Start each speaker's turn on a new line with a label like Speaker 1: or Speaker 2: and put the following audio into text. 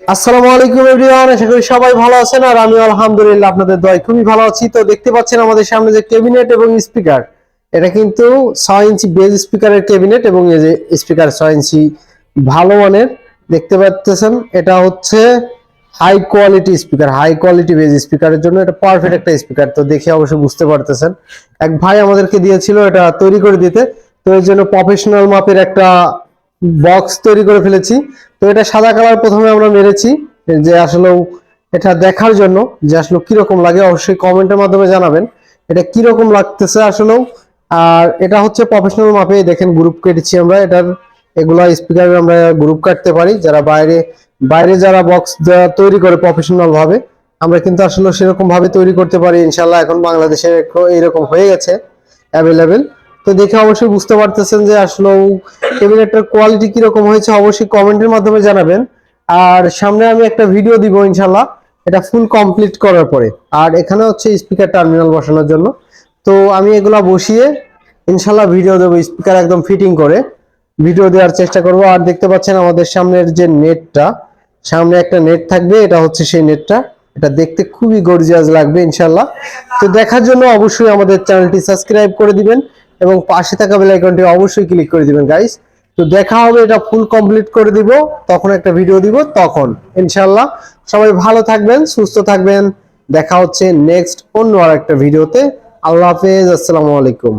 Speaker 1: আসসালামু আলাইকুম এভরিওয়ান, আশা করি সবাই ভালো আছেন আর আমি আলহামদুলিল্লাহ আপনাদের দয় খুবই ভালো আছি। তো দেখতে পাচ্ছেন আমাদের সামনে যে ক্যাবিনেট এবং স্পিকার, এটা কিন্তু ছয় ইঞ্চি বেজ স্পিকারের ক্যাবিনেট এবং এই যে স্পিকার ছয় ইঞ্চি ভালো মানের, দেখতে পাচ্ছেন এটা হচ্ছে high quality speaker high quality bass স্পিকারের জন্য এটা পারফেক্ট একটা স্পিকার তো দেখে অবশ্যই বুঝতে পারতেছেন। এক ভাই আমাদেরকে দিয়েছিল এটা তৈরি করে দিতে, তো এর জন্য প্রফেশনাল মাপের একটা বক্স তৈরি করে ফেলেছি। তো এটা সাদা কালার প্রথমে আমরা মেরেছি, যে আসলে এটা দেখার জন্য যে আসলে কীরকম লাগে, অবশ্যই কমেন্টের মাধ্যমে জানাবেন। এটা কীরকম লাগতেছে আসলেও আর এটা হচ্ছে প্রফেশনাল মাপে দেখেন গ্রুপ কেটেছি আমরা। এটার এগুলা স্পিকার আমরা গ্রুপ কাটতে পারি। যারা বাইরে বাইরে যারা বক্স তৈরি করে প্রফেশনাল ভাবে, আমরা কিন্তু আসলে সেরকম ভাবে তৈরি করতে পারি। ইনশাল্লাহ এখন বাংলাদেশে এরকম হয়ে গেছে অ্যাভেলেবেল তো দেখে অবশ্যই বুঝতে পারতেছেন যে আসলে ক্যাবিনেটটার কোয়ালিটি কীরকম হয়েছে, অবশ্যই কমেন্টের মাধ্যমে জানাবেন। আর সামনে আমি একটা ভিডিও দিব ইনশাল্লাহ এটা ফুল কমপ্লিট করার পরে। আর এখানে হচ্ছে স্পিকার টার্মিনাল বসানোর জন্য। তো আমি এগুলা বসিয়ে ইনশাল্লাহ ভিডিও দেবো স্পিকার একদম ফিটিং করে। ভিডিও দেওয়ার চেষ্টা করব। আর দেখতে পাচ্ছেন আমাদের সামনের যে নেটটা সামনে একটা নেট থাকবে, এটা হচ্ছে সেই নেটটা এটা দেখতে খুবই গর্জিয়াস লাগবে ইনশাল্লাহ তো দেখার জন্য অবশ্যই আমাদের চ্যানেলটি সাবস্ক্রাইব করে দিবেন। এবং পাশে থাকা বেল আইকনটি অবশ্যই ক্লিক করে দিবেন গাইস তো দেখা হবে, এটা ফুল কমপ্লিট করে দিব, তখন একটা ভিডিও দিব, তখন ইনশাল্লাহ সবাই ভালো থাকবেন, সুস্থ থাকবেন, দেখা হচ্ছে নেক্সট অন্য আর একটা ভিডিওতে আল্লাহ হাফেজ, আসসালামু আলাইকুম।